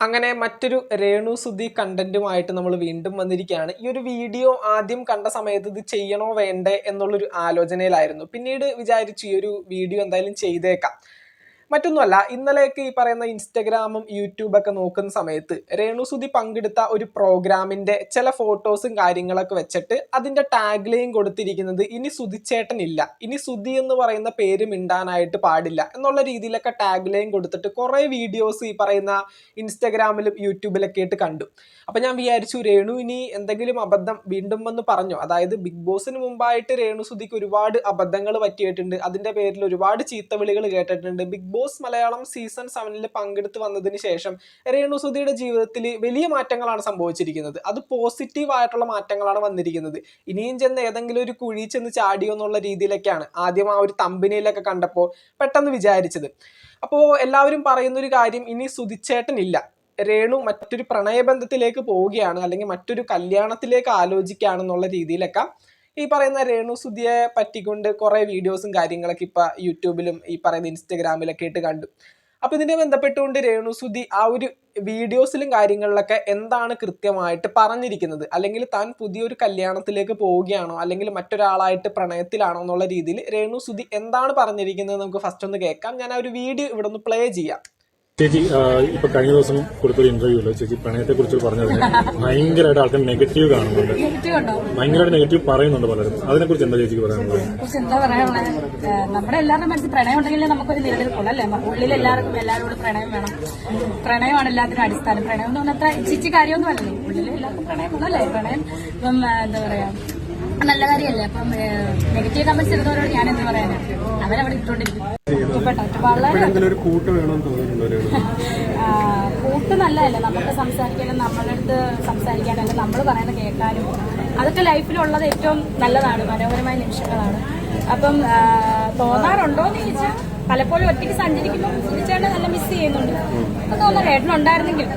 അങ്ങനെ മറ്റൊരു രേണു സുധി കണ്ടന്റുമായിട്ട് നമ്മൾ വീണ്ടും വന്നിരിക്കുകയാണ്. ഈ ഒരു വീഡിയോ ആദ്യം കണ്ട സമയത്ത് ഇത് ചെയ്യണോ വേണ്ടേ എന്നുള്ളൊരു ആലോചനയിലായിരുന്നു. പിന്നീട് വിചാരിച്ചു ഈ ഒരു വീഡിയോ എന്തായാലും ചെയ്തേക്കാം. മറ്റൊന്നുമല്ല ഇന്നലെയൊക്കെ ഈ പറയുന്ന ഇൻസ്റ്റഗ്രാമും യൂട്യൂബൊക്കെ നോക്കുന്ന സമയത്ത് രേണുസുതി പങ്കെടുത്ത ഒരു പ്രോഗ്രാമിന്റെ ചില ഫോട്ടോസും കാര്യങ്ങളൊക്കെ വെച്ചിട്ട് അതിന്റെ ടാഗ് കൊടുത്തിരിക്കുന്നത് ഇനി സുതിച്ചേട്ടനില്ല. ഇനി സുധി എന്ന് പറയുന്ന പേര് മിണ്ടാനായിട്ട് പാടില്ല എന്നുള്ള രീതിയിലൊക്കെ ടാഗ് കൊടുത്തിട്ട് കുറേ വീഡിയോസ് ഈ പറയുന്ന ഇൻസ്റ്റഗ്രാമിലും യൂട്യൂബിലൊക്കെ ആയിട്ട് കണ്ടു. അപ്പം ഞാൻ വിചാരിച്ചു രേണു ഇനി എന്തെങ്കിലും അബദ്ധം വീണ്ടും വന്ന് പറഞ്ഞു? അതായത് ബിഗ് ബോസിന് മുമ്പായിട്ട് രേണു സുതിക്ക് ഒരുപാട് അബദ്ധങ്ങൾ പറ്റിയിട്ടുണ്ട് അതിന്റെ പേരിൽ ഒരുപാട് ചീത്തവിളികൾ കേട്ടിട്ടുണ്ട് ബിഗ് ബോസ് മലയാളം സീസൺ സെവനിൽ പങ്കെടുത്ത് വന്നതിന് ശേഷം രേണു സുധിയുടെ ജീവിതത്തിൽ വലിയ മാറ്റങ്ങളാണ് സംഭവിച്ചിരിക്കുന്നത്. അത് പോസിറ്റീവ് ആയിട്ടുള്ള മാറ്റങ്ങളാണ് വന്നിരിക്കുന്നത്. ഇനിയും ചെന്ന് ഏതെങ്കിലും ഒരു കുഴി ചെന്ന് ചാടിയോ എന്നുള്ള രീതിയിലൊക്കെയാണ് ആദ്യം ആ ഒരു തമ്പനിയിലൊക്കെ കണ്ടപ്പോൾ പെട്ടെന്ന് വിചാരിച്ചത്. അപ്പോൾ എല്ലാവരും പറയുന്ന ഒരു കാര്യം ഇനി സുധിച്ചേട്ടനില്ല രേണു മറ്റൊരു പ്രണയബന്ധത്തിലേക്ക് പോവുകയാണ് അല്ലെങ്കിൽ മറ്റൊരു കല്യാണത്തിലേക്ക് ആലോചിക്കുകയാണെന്നുള്ള രീതിയിലൊക്കെ ഈ പറയുന്ന രേണു സുധിയെ പറ്റിക്കൊണ്ട് കുറേ വീഡിയോസും കാര്യങ്ങളൊക്കെ ഇപ്പൊ യൂട്യൂബിലും ഈ പറയുന്ന ഇൻസ്റ്റഗ്രാമിലൊക്കെ ആയിട്ട് കണ്ടു. അപ്പൊ ഇതിനെ ബന്ധപ്പെട്ടുകൊണ്ട് രേണു സുധി ആ ഒരു വീഡിയോസിലും കാര്യങ്ങളിലൊക്കെ എന്താണ് കൃത്യമായിട്ട് പറഞ്ഞിരിക്കുന്നത്? അല്ലെങ്കിൽ താൻ പുതിയൊരു കല്യാണത്തിലേക്ക് പോവുകയാണോ? അല്ലെങ്കിൽ മറ്റൊരാളായിട്ട് പ്രണയത്തിലാണോ എന്നുള്ള രീതിയിൽ രേണു സുധി എന്താണ് പറഞ്ഞിരിക്കുന്നത് നമുക്ക് ഫസ്റ്റ് ഒന്ന് കേൾക്കാം. ഞാൻ ആ ഒരു വീഡിയോ ഇവിടെ ഒന്ന് പ്ലേ ചെയ്യാം. ചേച്ചി ഇപ്പൊ കഴിഞ്ഞ ദിവസം കൊടുത്തൊരു ഇന്റർവ്യൂൽ ചേച്ചി പ്രണയത്തെ കുറിച്ച് പറഞ്ഞത് ഭയങ്കരമായിട്ട് ആൾക്കാർ നെഗറ്റീവ് കാണുന്നുണ്ട്. ഭയങ്കരമായിട്ട് നെഗറ്റീവ് പറയുന്നുണ്ട് പലരും. അതിനെ കുറിച്ച് എന്താ ചേച്ചിക്ക് പറയാനുള്ളത്? എന്താ പറയാനുള്ളത്? നമ്മുടെ എല്ലാവരുടെ മനസ്സിൽ പ്രണയം ഉണ്ടെങ്കിൽ നമുക്കൊരു നിലനിൽക്കുള്ളൂ അല്ലേ? ഉള്ളിൽ എല്ലാവർക്കും എല്ലാവരോടും പ്രണയം വേണം. പ്രണയമാണ് എല്ലാത്തിനും അടിസ്ഥാനം. പ്രണയം എന്ന് പറഞ്ഞാൽ ചേച്ചി കാര്യമൊന്നും അല്ലല്ലോ ഉള്ളിൽ എല്ലാവർക്കും പ്രണയം ഉള്ളല്ലേ പ്രണയം എന്താ പറയാ നല്ല കാര്യമല്ലേ? അപ്പം നെഗറ്റീവ് കമന്റ്സ് ഇടുന്നവരോട് ഞാൻ എന്ത് പറയാനാ? അവരവിടെ ഇട്ടുകൊണ്ടിരിക്കും വളരെ കൂട്ട് നല്ലതല്ലേ? നമുക്ക് സംസാരിക്കാനും നമ്മളുടെ അടുത്ത് സംസാരിക്കാനും നമ്മൾ പറയുന്നത് കേൾക്കാനും അതൊക്കെ ലൈഫിലുള്ളത് ഏറ്റവും നല്ലതാണ്. മനോഹരമായ നിമിഷങ്ങളാണ്. അപ്പം തോന്നാറുണ്ടോ എന്ന് ചോദിച്ചാൽ പലപ്പോഴും ഒറ്റയ്ക്ക് സഞ്ചരിക്കുമ്പോൾ സുധിച്ചേട്ടൻ നല്ല മിസ് ചെയ്യുന്നുണ്ട്. അത് തോന്നാറ് ഏട്ടനുണ്ടായിരുന്നെങ്കിൽ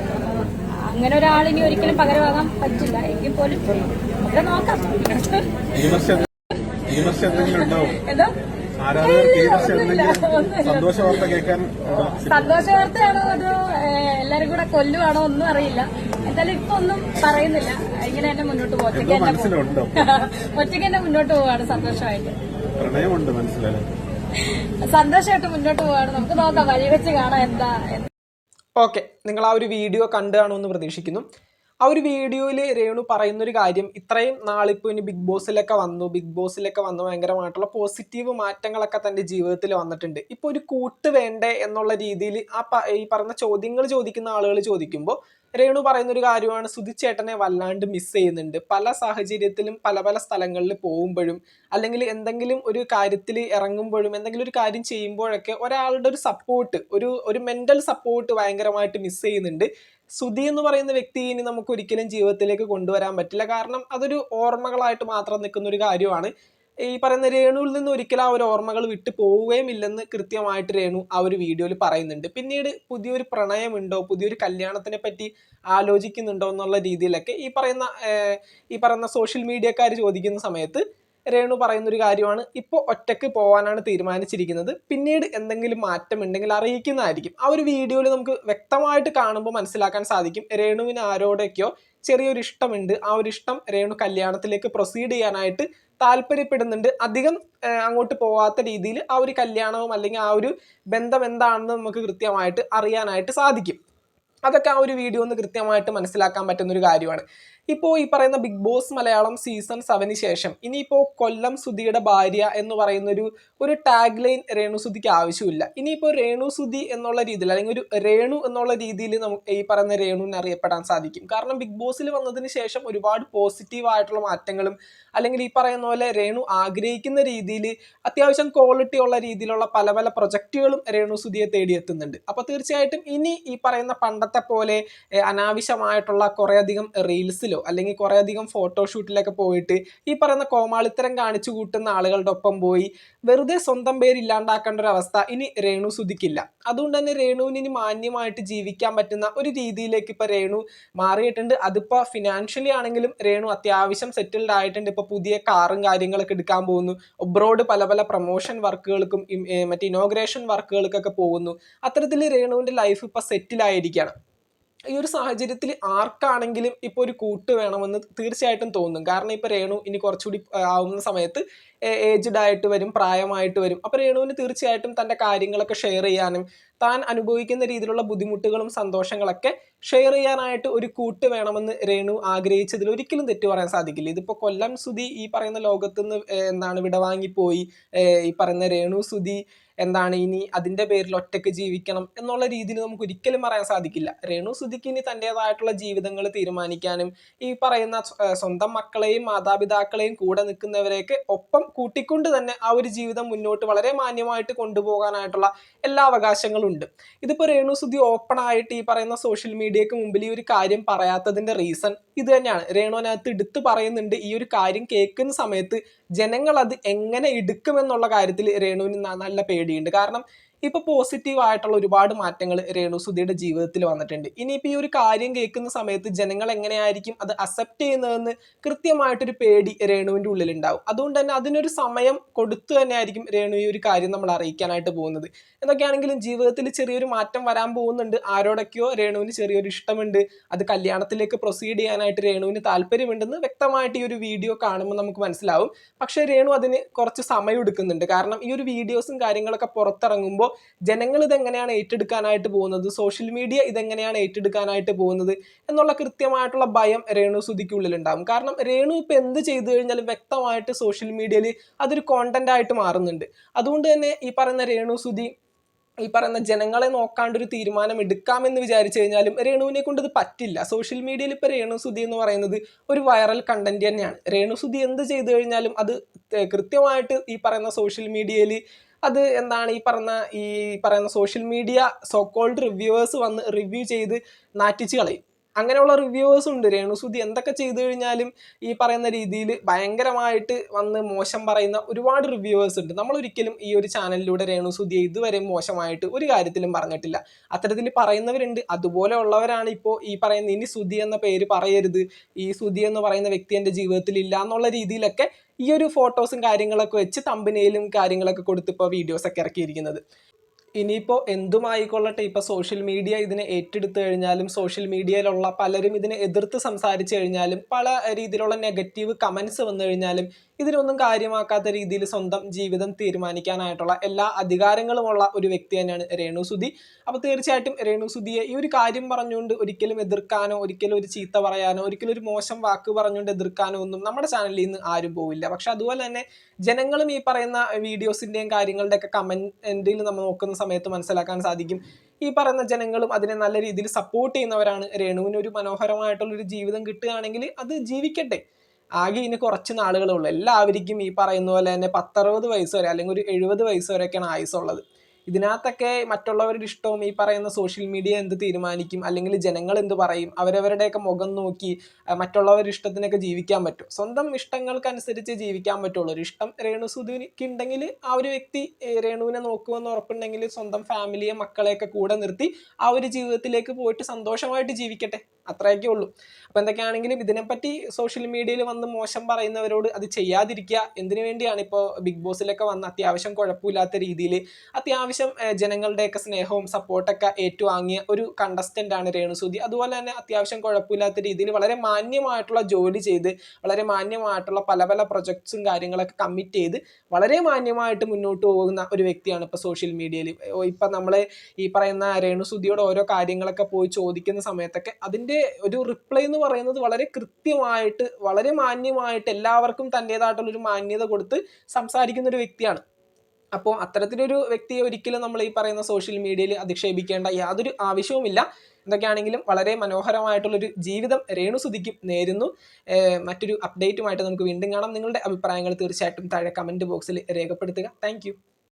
അങ്ങനെ ഒരാളിനി ഒരിക്കലും പകരമാകാൻ പറ്റില്ല. എങ്കിൽ പോലും ഈ വർഷം എന്തെങ്കിലും. സന്തോഷ വാർത്ത കേൾക്കാൻ സന്തോഷ വാർത്തയാണോ അതോ എല്ലാരും കൂടെ കൊല്ലുവാണോ ഒന്നും അറിയില്ല. എന്തായാലും ഇപ്പൊ ഒന്നും പറയുന്നില്ല. ഇങ്ങനെ തന്നെ മുന്നോട്ട് പോകും ഒറ്റയ്ക്ക് തന്നെ ഒറ്റയ്ക്ക് തന്നെ മുന്നോട്ട് പോവാണ് സന്തോഷമായിട്ട്. പ്രണയമുണ്ട് മനസ്സിലായി. സന്തോഷമായിട്ട് മുന്നോട്ട് പോവാണ്. നമുക്ക് നോക്കാം വഴി വെച്ച് കാണാം എന്താ. ഓക്കെ നിങ്ങൾ ആ ഒരു വീഡിയോ കണ്ടു കാണുമെന്ന് പ്രതീക്ഷിക്കുന്നു. ആ ഒരു വീഡിയോയിൽ രേണു പറയുന്ന ഒരു കാര്യം ഇത്രയും നാളിപ്പോൾ ഇനി ബിഗ് ബോസിലൊക്കെ വന്നു ബിഗ് ബോസിലൊക്കെ വന്നു ഭയങ്കരമായിട്ടുള്ള പോസിറ്റീവ് മാറ്റങ്ങളൊക്കെ തന്റെ ജീവിതത്തിൽ വന്നിട്ടുണ്ട്. ഇപ്പോൾ ഒരു കൂട്ട് വേണ്ടേ എന്നുള്ള രീതിയിൽ ആ ഈ പറഞ്ഞ ചോദ്യങ്ങൾ ചോദിക്കുന്ന ആളുകൾ ചോദിക്കുമ്പോൾ രേണു പറയുന്ന ഒരു കാര്യമാണ് സുധിച്ചേട്ടനെ വല്ലാണ്ട് മിസ് ചെയ്യുന്നുണ്ട്. പല സാഹചര്യത്തിലും പല പല സ്ഥലങ്ങളിൽ പോകുമ്പോഴും അല്ലെങ്കിൽ എന്തെങ്കിലും ഒരു കാര്യത്തിൽ ഇറങ്ങുമ്പോഴും എന്തെങ്കിലും ഒരു കാര്യം ചെയ്യുമ്പോഴൊക്കെ ഒരാളുടെ ഒരു സപ്പോർട്ട് ഒരു ഒരു മെന്റൽ സപ്പോർട്ട് ഭയങ്കരമായിട്ട് മിസ് ചെയ്യുന്നുണ്ട്. സുധി എന്ന് പറയുന്ന വ്യക്തി ഇനി നമുക്ക് ഒരിക്കലും ജീവിതത്തിലേക്ക് കൊണ്ടുവരാൻ പറ്റില്ല. കാരണം അതൊരു ഓർമ്മകളായിട്ട് മാത്രം നിൽക്കുന്ന ഒരു കാര്യമാണ്. ഈ പറയുന്ന രേണുവിൽ നിന്ന് ഒരിക്കലും ആ ഒരു ഓർമ്മകൾ വിട്ടു പോവുകയും ഇല്ലെന്ന് കൃത്യമായിട്ട് രേണു ആ ഒരു വീഡിയോയിൽ പറയുന്നുണ്ട്. പിന്നീട് പുതിയൊരു പ്രണയമുണ്ടോ? പുതിയൊരു കല്യാണത്തിനെ പറ്റി ആലോചിക്കുന്നുണ്ടോ എന്നുള്ള രീതിയിലൊക്കെ ഈ പറയുന്ന ഈ പറയുന്ന സോഷ്യൽ മീഡിയക്കാർ ചോദിക്കുന്ന സമയത്ത് രേണു പറയുന്ന ഒരു കാര്യമാണ്. ഇപ്പോൾ ഒറ്റയ്ക്ക് പോകാനാണ് തീരുമാനിച്ചിരിക്കുന്നത്. പിന്നീട് എന്തെങ്കിലും മാറ്റം ഉണ്ടെങ്കിൽ അറിയിക്കുന്നതായിരിക്കും. ആ ഒരു വീഡിയോയിൽ നമുക്ക് വ്യക്തമായിട്ട് കാണുമ്പോൾ മനസ്സിലാക്കാൻ സാധിക്കും. രേണുവിന് ആരോടൊക്കെയോ ചെറിയൊരു ഇഷ്ടമുണ്ട്. ആ ഒരു ഇഷ്ടം രേണു കല്യാണത്തിലേക്ക് പ്രൊസീഡ് ചെയ്യാനായിട്ട് താല്പര്യപ്പെടുന്നുണ്ട്. അധികം അങ്ങോട്ട് പോവാത്ത രീതിയിൽ ആ ഒരു കല്യാണവും അല്ലെങ്കിൽ ആ ഒരു ബന്ധം എന്താണെന്ന് നമുക്ക് കൃത്യമായിട്ട് അറിയാനായിട്ട് സാധിക്കും. അതൊക്കെ ആ ഒരു വീഡിയോ ഒന്ന് കൃത്യമായിട്ട് മനസ്സിലാക്കാൻ പറ്റുന്ന ഒരു കാര്യമാണ്. ഇപ്പോൾ ഈ പറയുന്ന ബിഗ് ബോസ് മലയാളം സീസൺ സെവന് ശേഷം ഇനിയിപ്പോൾ കൊല്ലം സുധിയുടെ ഭാര്യ എന്ന് പറയുന്ന ഒരു ഒരു ടാഗ് ലൈൻ രേണു സുധിക്ക് ആവശ്യമില്ല. ഇനിയിപ്പോൾ രേണു സുധി എന്നുള്ള രീതിയിൽ അല്ലെങ്കിൽ ഒരു രേണു എന്നുള്ള രീതിയിൽ നമുക്ക് ഈ പറയുന്ന രേണുവിനെ അറിയപ്പെടാൻ സാധിക്കും. കാരണം ബിഗ് ബോസിൽ വന്നതിന് ശേഷം ഒരുപാട് പോസിറ്റീവ് ആയിട്ടുള്ള മാറ്റങ്ങളും അല്ലെങ്കിൽ ഈ പറയുന്ന പോലെ രേണു ആഗ്രഹിക്കുന്ന രീതിയിൽ അത്യാവശ്യം ക്വാളിറ്റി ഉള്ള രീതിയിലുള്ള പല പല പ്രൊജക്റ്റുകളും രേണു സുധിയെ തേടിയെത്തുന്നുണ്ട്. അപ്പോൾ തീർച്ചയായിട്ടും ഇനി ഈ പറയുന്ന പണ്ടത്തെ പോലെ അനാവശ്യമായിട്ടുള്ള കുറേയധികം റീൽസിലോ അല്ലെങ്കിൽ കുറേയധികം ഫോട്ടോഷൂട്ടിലൊക്കെ പോയിട്ട് ഈ പറയുന്ന കോമാളിത്തരം കാണിച്ചു കൂട്ടുന്ന ആളുകളുടെ ഒപ്പം പോയി വെറുതെ സ്വന്തം പേര് ഇല്ലാണ്ടാക്കേണ്ട ഒരു അവസ്ഥ ഇനി രേണു സുധിക്കില്ല. അതുകൊണ്ട് തന്നെ രേണുവിന് ഇനി മാന്യമായിട്ട് ജീവിക്കാൻ പറ്റുന്ന ഒരു രീതിയിലേക്ക് ഇപ്പോൾ രേണു മാറിയിട്ടുണ്ട്. അതിപ്പോൾ ഫിനാൻഷ്യലി ആണെങ്കിലും രേണു അത്യാവശ്യം സെറ്റിൽഡ് ആയിട്ടുണ്ട്. ഇപ്പോൾ പുതിയ കാറും കാര്യങ്ങളൊക്കെ എടുക്കാൻ പോകുന്നു. ഒബ്രോഡ് പല പല പ്രൊമോഷൻ വർക്കുകൾക്കും മറ്റേ ഇനോഗ്രേഷൻ വർക്കുകൾക്കൊക്കെ പോകുന്നു. അത്തരത്തിൽ രേണുവിന്റെ ലൈഫ് ഇപ്പോൾ സെറ്റിൽ ആയിരിക്കുകയാണ് ഈ ഒരു സാഹചര്യത്തിൽ ആർക്കാണെങ്കിലും ഇപ്പോൾ ഒരു കൂട്ട് വേണമെന്ന് തീർച്ചയായിട്ടും തോന്നും. കാരണം ഇപ്പോൾ രേണു ഇനി കുറച്ചുകൂടി ആവുന്ന സമയത്ത് ഏജ്ഡ് ആയിട്ട് വരും പ്രായമായിട്ട് വരും. അപ്പോൾ രേണുവിന് തീർച്ചയായിട്ടും തന്റെ കാര്യങ്ങളൊക്കെ ഷെയർ ചെയ്യാനും താൻ അനുഭവിക്കുന്ന രീതിയിലുള്ള ബുദ്ധിമുട്ടുകളും സന്തോഷങ്ങളൊക്കെ ഷെയർ ചെയ്യാനായിട്ട് ഒരു കൂട്ട് വേണമെന്ന് രേണു ആഗ്രഹിച്ചതിൽ ഒരിക്കലും തെറ്റു പറയാൻ സാധിക്കില്ല. ഇതിപ്പോൾ കൊല്ലം സുധി ഈ പറയുന്ന ലോകത്തുനിന്ന് എന്താണ് വിടവാങ്ങിപ്പോയി. ഈ പറയുന്ന രേണു സുധി എന്താണ് ഇനി അതിന്റെ പേരിൽ ഒറ്റയ്ക്ക് ജീവിക്കണം എന്നുള്ള രീതിയിൽ നമുക്ക് ഒരിക്കലും പറയാൻ സാധിക്കില്ല. രേണു സുധിക്ക് ഇനി തന്റെതായിട്ടുള്ള ജീവിതങ്ങൾ തീരുമാനിക്കാനും ഈ പറയുന്ന സ്വ- സ്വന്തം മക്കളെയും മാതാപിതാക്കളെയും കൂടെ നിൽക്കുന്നവരെയൊക്കെ ഒപ്പം കൂട്ടിക്കൊണ്ട് തന്നെ ആ ഒരു ജീവിതം മുന്നോട്ട് വളരെ മാന്യമായിട്ട് കൊണ്ടുപോകാനായിട്ടുള്ള എല്ലാ അവകാശങ്ങളും ഉണ്ട്. ഇതിപ്പോൾ രേണു സുധി ഓപ്പൺ ആയിട്ട് ഈ പറയുന്ന സോഷ്യൽ മീഡിയക്ക് മുമ്പിൽ ഈ ഒരു കാര്യം പറയാത്തതിന്റെ റീസൺ ഇത് തന്നെയാണ്. രേണുവിനകത്ത് എടുത്തു പറയുന്നുണ്ട് ഈ ഒരു കാര്യം കേൾക്കുന്ന സമയത്ത് ജനങ്ങൾ അത് എങ്ങനെ എടുക്കുമെന്നുള്ള കാര്യത്തിൽ രേണുവിന് നല്ല പേടിയുണ്ട്. കാരണം ഇപ്പൊ പോസിറ്റീവ് ആയിട്ടുള്ള ഒരുപാട് മാറ്റങ്ങൾ രേണു സുധിയുടെ ജീവിതത്തിൽ വന്നിട്ടുണ്ട്. ഇനിയിപ്പോ ഈ ഒരു കാര്യം കേൾക്കുന്ന സമയത്ത് ജനങ്ങൾ എങ്ങനെയായിരിക്കും അത് അക്സെപ്റ്റ് ചെയ്യുന്നതെന്ന് കൃത്യമായിട്ടൊരു പേടി രേണുവിന്റെ ഉള്ളിൽ ഉണ്ടാവും അതുകൊണ്ട് തന്നെ അതിനൊരു സമയം കൊടുത്തു തന്നെയായിരിക്കും രേണു ഈ ഒരു കാര്യം നമ്മൾ അറിയിക്കാനായിട്ട് പോകുന്നത്. എന്തൊക്കെയാണെങ്കിലും ജീവിതത്തിൽ ചെറിയൊരു മാറ്റം വരാൻ പോകുന്നുണ്ട്. ആരോടൊക്കെയോ രേണുവിന് ചെറിയൊരു ഇഷ്ടമുണ്ട്. അത് കല്യാണത്തിലേക്ക് പ്രൊസീഡ് ചെയ്യാനായിട്ട് രേണുവിന് താല്പര്യമുണ്ടെന്ന് വ്യക്തമായിട്ട് ഈ ഒരു വീഡിയോ കാണുമ്പോൾ നമുക്ക് മനസ്സിലാവും. പക്ഷേ രേണു അതിന് കുറച്ച് സമയം എടുക്കുന്നുണ്ട്. കാരണം ഈ ഒരു വീഡിയോസും കാര്യങ്ങളൊക്കെ പുറത്തിറങ്ങുമ്പോൾ ജനങ്ങൾ ഇതെങ്ങനെയാണ് ഏറ്റെടുക്കാനായിട്ട് പോകുന്നത്? സോഷ്യൽ മീഡിയ ഇതെങ്ങനെയാണ് ഏറ്റെടുക്കാനായിട്ട് പോകുന്നത്? എന്നുള്ള കൃത്യമായിട്ടുള്ള ഭയം രേണു സുധിക്കുള്ളിലുണ്ടാകും കാരണം രേണു ഇപ്പം എന്ത് ചെയ്തു കഴിഞ്ഞാലും വ്യക്തമായിട്ട് സോഷ്യൽ മീഡിയയിൽ അതൊരു കോണ്ടന്റ് ആയിട്ട് മാറുന്നുണ്ട്. അതുകൊണ്ട് തന്നെ ഈ പറയുന്ന രേണു സുധി ഈ പറയുന്ന ജനങ്ങളെ നോക്കാണ്ടൊരു തീരുമാനം എടുക്കാമെന്ന് വിചാരിച്ചു കഴിഞ്ഞാലും രേണുവിനെ കൊണ്ട് ഇത് പറ്റില്ല. സോഷ്യൽ മീഡിയയിൽ ഇപ്പോൾ രേണു സുധി എന്ന് പറയുന്നത് ഒരു വൈറൽ കണ്ടന്റ് തന്നെയാണ്. രേണു സുധി എന്ത് ചെയ്തു കഴിഞ്ഞാലും അത് കൃത്യമായിട്ട് ഈ പറയുന്ന സോഷ്യൽ മീഡിയയിൽ അത് എന്താണ് ഈ പറഞ്ഞ ഈ പറയുന്ന social media so called reviewers വന്ന് റിവ്യൂ ചെയ്ത് നാറ്റിച്ച് കളയും. അങ്ങനെയുള്ള റിവ്യൂവേഴ്സ് ഉണ്ട്. രേണുസുതി എന്തൊക്കെ ചെയ്തു കഴിഞ്ഞാലും ഈ പറയുന്ന രീതിയിൽ ഭയങ്കരമായിട്ട് വന്ന് മോശം പറയുന്ന ഒരുപാട് റിവ്യൂവേഴ്സ് ഉണ്ട്. നമ്മൾ ഒരിക്കലും ഈ ഒരു ചാനലിലൂടെ രേണുസുതിയെ ഇതുവരെ മോശമായിട്ട് ഒരു കാര്യത്തിലും പറഞ്ഞിട്ടില്ല. അത്തരത്തിൽ പറയുന്നവരുണ്ട്. അതുപോലെ ഉള്ളവരാണ് ഇപ്പോൾ ഈ പറയുന്ന ഇനി സുധി എന്ന പേര് പറയരുത്. ഈ സുധി എന്ന് പറയുന്ന വ്യക്തി എന്റെ ജീവിതത്തിൽ ഇല്ല എന്നുള്ള രീതിയിലൊക്കെ ഈ ഒരു ഫോട്ടോസും കാര്യങ്ങളൊക്കെ വെച്ച് തമ്പനയിലും കാര്യങ്ങളൊക്കെ കൊടുത്ത് ഇപ്പോൾ വീഡിയോസ് ഒക്കെ ഇറക്കിയിരിക്കുന്നത്. ഇനിയിപ്പോൾ എന്തുമായിക്കൊള്ളട്ടെ ഇപ്പോൾ സോഷ്യൽ മീഡിയ ഇതിനെ ഏറ്റെടുത്തു കഴിഞ്ഞാലും സോഷ്യൽ മീഡിയയിലുള്ള പലരും ഇതിനെ എതിർത്ത് സംസാരിച്ചു കഴിഞ്ഞാലും പല രീതിയിലുള്ള നെഗറ്റീവ് കമൻസ് വന്നു കഴിഞ്ഞാലും ഇതിനൊന്നും കാര്യമാക്കാത്ത രീതിയിൽ സ്വന്തം ജീവിതം തീരുമാനിക്കാനായിട്ടുള്ള എല്ലാ അധികാരങ്ങളുമുള്ള ഒരു വ്യക്തി തന്നെയാണ് രേണു സുധി. അപ്പോൾ തീർച്ചയായിട്ടും രേണു സുധിയെ ഈ ഒരു കാര്യം പറഞ്ഞുകൊണ്ട് ഒരിക്കലും എതിർക്കാനോ ഒരിക്കലും ഒരു ചീത്ത പറയാനോ ഒരിക്കലും ഒരു മോശം വാക്ക് പറഞ്ഞുകൊണ്ട് എതിർക്കാനോ ഒന്നും നമ്മുടെ ചാനലിൽ നിന്ന് ആരും പോവില്ല. പക്ഷെ അതുപോലെ തന്നെ ജനങ്ങളും ഈ പറയുന്ന വീഡിയോസിന്റെയും കാര്യങ്ങളുടെയൊക്കെ കമന്റിൽ നമ്മൾ നോക്കുന്ന സമയത്ത് മനസ്സിലാക്കാൻ സാധിക്കും. ഈ പറയുന്ന ജനങ്ങളും അതിനെ നല്ല രീതിയിൽ സപ്പോർട്ട് ചെയ്യുന്നവരാണ് രേണുവിന് ഒരു മനോഹരമായിട്ടുള്ളൊരു ജീവിതം കിട്ടുകയാണെങ്കിൽ അത് ജീവിക്കട്ടെ. ആകെ ഇനി കുറച്ച് നാളുകളേ ഉള്ളൂ. എല്ലാവർക്കും ഈ പറയുന്ന പോലെ തന്നെ പത്തറുപത് വയസ്സ് വരെ അല്ലെങ്കിൽ ഒരു എഴുപത് വയസ്സ് വരെയൊക്കെയാണ് ആയുസുള്ളത് ഇതിനകത്തൊക്കെ മറ്റുള്ളവരുടെ ഇഷ്ടവും ഈ പറയുന്ന സോഷ്യൽ മീഡിയ എന്ത് തീരുമാനിക്കും? അല്ലെങ്കിൽ ജനങ്ങൾ എന്ത് പറയും? അവരവരുടെയൊക്കെ മുഖം നോക്കി മറ്റുള്ളവരുടെ ഇഷ്ടത്തിനൊക്കെ ജീവിക്കാൻ പറ്റും. സ്വന്തം ഇഷ്ടങ്ങൾക്കനുസരിച്ച് ജീവിക്കാൻ പറ്റുള്ളൂ. ഒരു ഇഷ്ടം രേണു സുധുവിനിക്ക് ഉണ്ടെങ്കിൽ ആ ഒരു വ്യക്തി രേണുവിനെ നോക്കുമെന്ന് ഉറപ്പുണ്ടെങ്കിൽ സ്വന്തം ഫാമിലിയെ മക്കളെയൊക്കെ കൂടെ നിർത്തി ആ ഒരു ജീവിതത്തിലേക്ക് പോയിട്ട് സന്തോഷമായിട്ട് ജീവിക്കട്ടെ. അത്രയൊക്കെ ഉള്ളൂ. അപ്പോൾ എന്തൊക്കെയാണെങ്കിലും ഇതിനെപ്പറ്റി സോഷ്യൽ മീഡിയയിൽ വന്ന് മോശം പറയുന്നവരോട് അത് ചെയ്യാതിരിക്കുക. എന്തിനു വേണ്ടിയാണ് ഇപ്പോൾ ബിഗ് ബോസിലൊക്കെ വന്ന് അത്യാവശ്യം കുഴപ്പമില്ലാത്ത രീതിയിൽ അത്യാവശ്യം ജനങ്ങളുടെയൊക്കെ സ്നേഹവും സപ്പോർട്ടൊക്കെ ഏറ്റുവാങ്ങിയ ഒരു കണ്ടസ്റ്റന്റ് ആണ് രേണുസൂതി അതുപോലെ തന്നെ അത്യാവശ്യം കുഴപ്പമില്ലാത്ത രീതിയിൽ വളരെ മാന്യമായിട്ടുള്ള ജോലി ചെയ്ത് വളരെ മാന്യമായിട്ടുള്ള പല പല പ്രൊജക്ട്സും കാര്യങ്ങളൊക്കെ കമ്മിറ്റ് ചെയ്ത് വളരെ മാന്യമായിട്ട് മുന്നോട്ട് പോകുന്ന ഒരു വ്യക്തിയാണ് ഇപ്പോൾ സോഷ്യൽ മീഡിയയിൽ ഇപ്പം നമ്മൾ ഈ പറയുന്ന രേണുസുതിയോട് ഓരോ കാര്യങ്ങളൊക്കെ പോയി ചോദിക്കുന്ന സമയത്തൊക്കെ അതിന്റെ ഒരു റിപ്ലൈ എന്ന് പറയുന്നത് വളരെ കൃത്യമായിട്ട് വളരെ മാന്യമായിട്ട് എല്ലാവർക്കും തന്റേതായിട്ടുള്ള ഒരു മാന്യത കൊടുത്ത് സംസാരിക്കുന്ന ഒരു വ്യക്തിയാണ്. അപ്പോൾ അത്തരത്തിലൊരു വ്യക്തിയെ ഒരിക്കലും നമ്മൾ ഈ പറയുന്ന സോഷ്യൽ മീഡിയയിൽ അധിക്ഷേപിക്കേണ്ട യാതൊരു ആവശ്യവുമില്ല. എന്തൊക്കെയാണെങ്കിലും വളരെ മനോഹരമായിട്ടുള്ളൊരു ജീവിതം രേണു സുധിക്കും നേരുന്നു മറ്റൊരു അപ്ഡേറ്റുമായിട്ട് നമുക്ക് വീണ്ടും കാണാം. നിങ്ങളുടെ അഭിപ്രായങ്ങൾ തീർച്ചയായിട്ടും താഴെ കമന്റ് ബോക്സിൽ രേഖപ്പെടുത്തുക. താങ്ക്